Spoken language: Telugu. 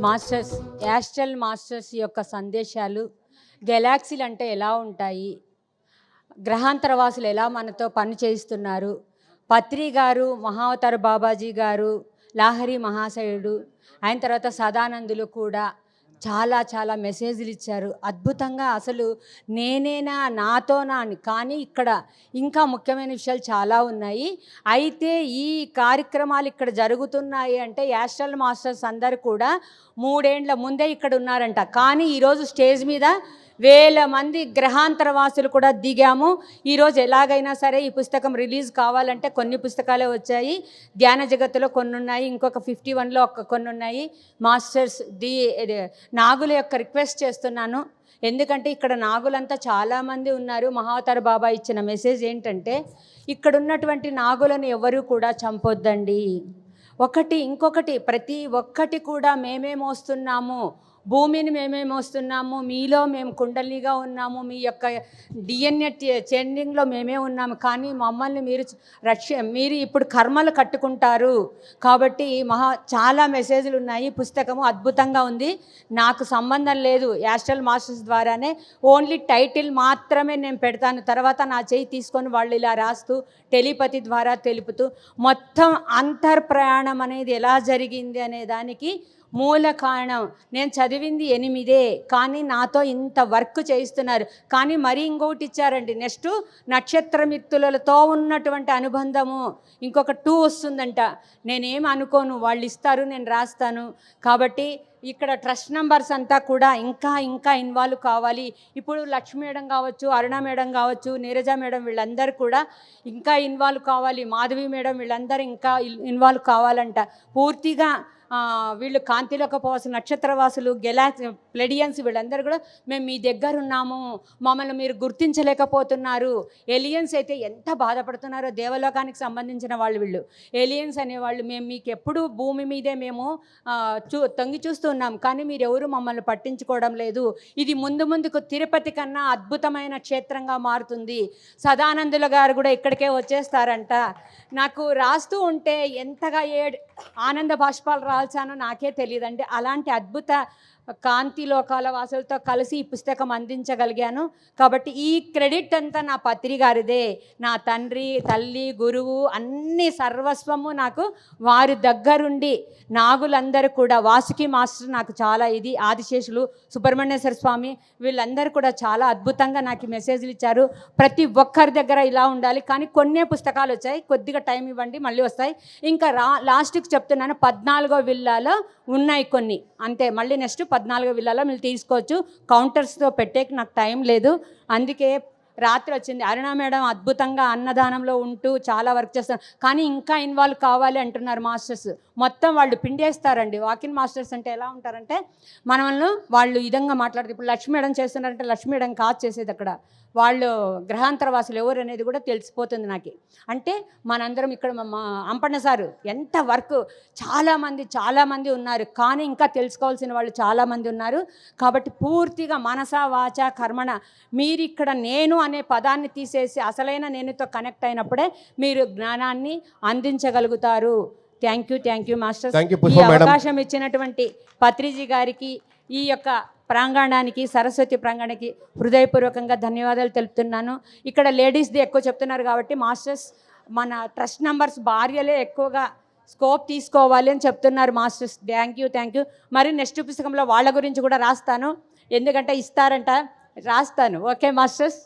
మాస్టర్స్ యాస్ట్రల్ మాస్టర్స్ యొక్క సందేశాలు గెలాక్సీలు అంటే ఎలా ఉంటాయి? గ్రహాంతరవాసులు ఎలా మనతో పని చేయిస్తున్నారు? పత్రి గారు మహావతార బాబాజీ గారు లాహరి మహాశయుడు ఆయన తర్వాత సదానందులు కూడా చాలా చాలా మెసేజ్లు ఇచ్చారు. అద్భుతంగా అసలు నేనేనా నాతోనా అని. కానీ ఇక్కడ ఇంకా ముఖ్యమైన విషయాలు చాలా ఉన్నాయి. అయితే ఈ కార్యక్రమాలు ఇక్కడ జరుగుతున్నాయి అంటే యాస్ట్రల్ మాస్టర్స్ అందరు కూడా మూడేండ్ల ముందే ఇక్కడ ఉన్నారంట. కానీ ఈరోజు స్టేజ్ మీద వేల మంది గ్రహాంతరవాసులు కూడా దిగాము. ఈరోజు ఎలాగైనా సరే ఈ పుస్తకం రిలీజ్ కావాలంటే కొన్ని పుస్తకాలే వచ్చాయి. ధ్యాన జగత్తులో కొన్ని ఉన్నాయి ఇంకొక ఫిఫ్టీ వన్లో ఒక కొన్ని ఉన్నాయి. మాస్టర్స్ ది నాగుల యొక్క రిక్వెస్ట్ చేస్తున్నాను. ఎందుకంటే ఇక్కడ నాగులంతా చాలామంది ఉన్నారు. మహావతార బాబా ఇచ్చిన మెసేజ్ ఏంటంటే ఇక్కడ ఉన్నటువంటి నాగులను ఎవరు కూడా చంపొద్దండి. ఒకటి ఇంకొకటి ప్రతి ఒక్కటి కూడా మేమే మోస్తున్నాము. భూమిని మేమే మోస్తున్నాము మీలో మేము కుండలిగా ఉన్నాము మీ యొక్క డిఎన్ఏ చెండింగ్లో మేమే ఉన్నాము. కానీ మమ్మల్ని మీరు రక్ష మీరు ఇప్పుడు కర్మలు కట్టుకుంటారు. కాబట్టి మహా చాలా మెసేజ్లు ఉన్నాయి. పుస్తకము అద్భుతంగా ఉంది. నాకు సంబంధం లేదు యాస్ట్రల్ మాస్టర్స్ ద్వారానే. ఓన్లీ టైటిల్ మాత్రమే నేను పెడతాను. తర్వాత నా చేయి తీసుకొని వాళ్ళు ఇలా రాస్తూ టెలిపతి ద్వారా తెలుపుతూ మొత్తం అంతర్ ప్రయాణం అనేది ఎలా జరిగింది అనే దానికి మూల కారణం. నేను చదివింది ఎనిమిదే కానీ నాతో ఇంత వర్క్ చేయిస్తున్నారు. కానీ మరీ ఇంకొకటి ఇచ్చారండి. నెక్స్ట్ నక్షత్రమిత్తులతో ఉన్నటువంటి అనుబంధము. ఇంకొక టూ వస్తుందంట. నేనేం అనుకోను. వాళ్ళు ఇస్తారు నేను రాస్తాను. కాబట్టి ఇక్కడ ట్రస్ట్ నంబర్స్ అంతా కూడా ఇంకా ఇంకా ఇన్వాల్వ్ కావాలి. ఇప్పుడు లక్ష్మీ మేడం కావచ్చు అరుణ మేడం కావచ్చు నీరజ మేడం వీళ్ళందరూ కూడా ఇంకా ఇన్వాల్వ్ కావాలి. మాధవి మేడం వీళ్ళందరూ ఇంకా ఇన్వాల్వ్ కావాలంట. పూర్తిగా వీళ్ళు కాంతిలోకి పోవాల్సిన నక్షత్రవాసులు గెలాక్స్ ప్లెడియన్స్ వీళ్ళందరూ కూడా మేము మీ దగ్గర ఉన్నాము. మమ్మల్ని మీరు గుర్తించలేకపోతున్నారు. ఎలియన్స్ అయితే ఎంత బాధపడుతున్నారో దేవలోకానికి సంబంధించిన వాళ్ళు వీళ్ళు. ఏలియన్స్ అనేవాళ్ళు మేము మీకు ఎప్పుడు భూమి మీదే మేము చూ తొంగి చూస్తున్నాం కానీ మీరు ఎవరు మమ్మల్ని పట్టించుకోవడం లేదు. ఇది ముందు ముందుకు తిరుపతి కన్నా అద్భుతమైన క్షేత్రంగా మారుతుంది. సదానందుల గారు కూడా ఇక్కడికే వచ్చేస్తారంట. నాకు రాస్తూ ఉంటే ఎంతగా ఏ ఆనంద బాష్పాలు రాల్చానో నాకే తెలియదండి. అలాంటి అద్భుత కాంతి లోకాల వాసులతో కలిసి ఈ పుస్తకం అందించగలిగాను. కాబట్టి ఈ క్రెడిట్ అంతా నా పత్రి గారిదే. నా తండ్రి తల్లి గురువు అన్ని సర్వస్వము నాకు వారి దగ్గరుండి నాగులందరూ కూడా వాసుకి మాస్టర్ నాకు చాలా ఇది ఆదిశేషులు సుబ్రహ్మణ్యేశ్వర స్వామి వీళ్ళందరూ కూడా చాలా అద్భుతంగా నాకు మెసేజ్లు ఇచ్చారు. ప్రతి ఒక్కరి దగ్గర ఇలా ఉండాలి. కానీ కొన్నే పుస్తకాలు వచ్చాయి. కొద్దిగా టైం ఇవ్వండి మళ్ళీ వస్తాయి. ఇంకా రా లాస్ట్కి చెప్తున్నాను. పద్నాలుగో విల్లాలో ఉన్నాయి కొన్ని. అంతే. మళ్ళీ నెక్స్ట్ పద్నాలుగో విల్లాలో మీరు తీసుకోవచ్చు. కౌంటర్స్తో పెట్టేకి నాకు టైం లేదు. అందుకే రాత్రి వచ్చింది. అరుణ మేడం అద్భుతంగా అన్నదానంలో ఉంటూ చాలా వర్క్ చేస్తారు. కానీ ఇంకా ఇన్వాల్వ్ కావాలి అంటున్నారు మాస్టర్స్. మొత్తం వాళ్ళు పిండేస్తారండి. వాకిన్ మాస్టర్స్ అంటే ఎలా ఉంటారంటే మనల్ని వాళ్ళు విధంగా మాట్లాడుతారు ఇప్పుడు లక్ష్మీ మేడం చేస్తున్నారంటే లక్ష్మీ మేడం కాదు చేసేది అక్కడ. వాళ్ళు గ్రహాంతరవాసులు ఎవరు అనేది కూడా తెలిసిపోతుంది నాకు. అంటే మనందరం ఇక్కడ మా- మా అంపన్న సారు ఎంత వర్క్. చాలామంది చాలామంది ఉన్నారు. కానీ ఇంకా తెలుసుకోవాల్సిన వాళ్ళు చాలామంది ఉన్నారు. కాబట్టి పూర్తిగా మనస వాచ కర్మణ మీరు ఇక్కడ నేను అనే పదాన్ని తీసేసి అసలైన నేనుతో కనెక్ట్ అయినప్పుడే మీరు జ్ఞానాన్ని అందించగలుగుతారు. Thank you thank you master ఈ. అవకాశం ఇచ్చినటువంటి పత్రిజీ గారికి ఈ యొక్క ప్రాంగణానికి సరస్వతి ప్రాంగణానికి హృదయపూర్వకంగా ధన్యవాదాలు తెలుపుతున్నాను. ఇక్కడ లేడీస్ది ఎక్కువ చెప్తున్నారు కాబట్టి మాస్టర్స్ మన ట్రస్ట్ నంబర్స్ భార్యలే ఎక్కువగా స్కోప్ తీసుకోవాలి అని చెప్తున్నారు masters. Thank you thank you. మరి నెక్స్ట్ పుస్తకంలో వాళ్ళ గురించి కూడా రాస్తాను. ఎందుకంటే ఇస్తారంట. రాస్తాను. Okay masters?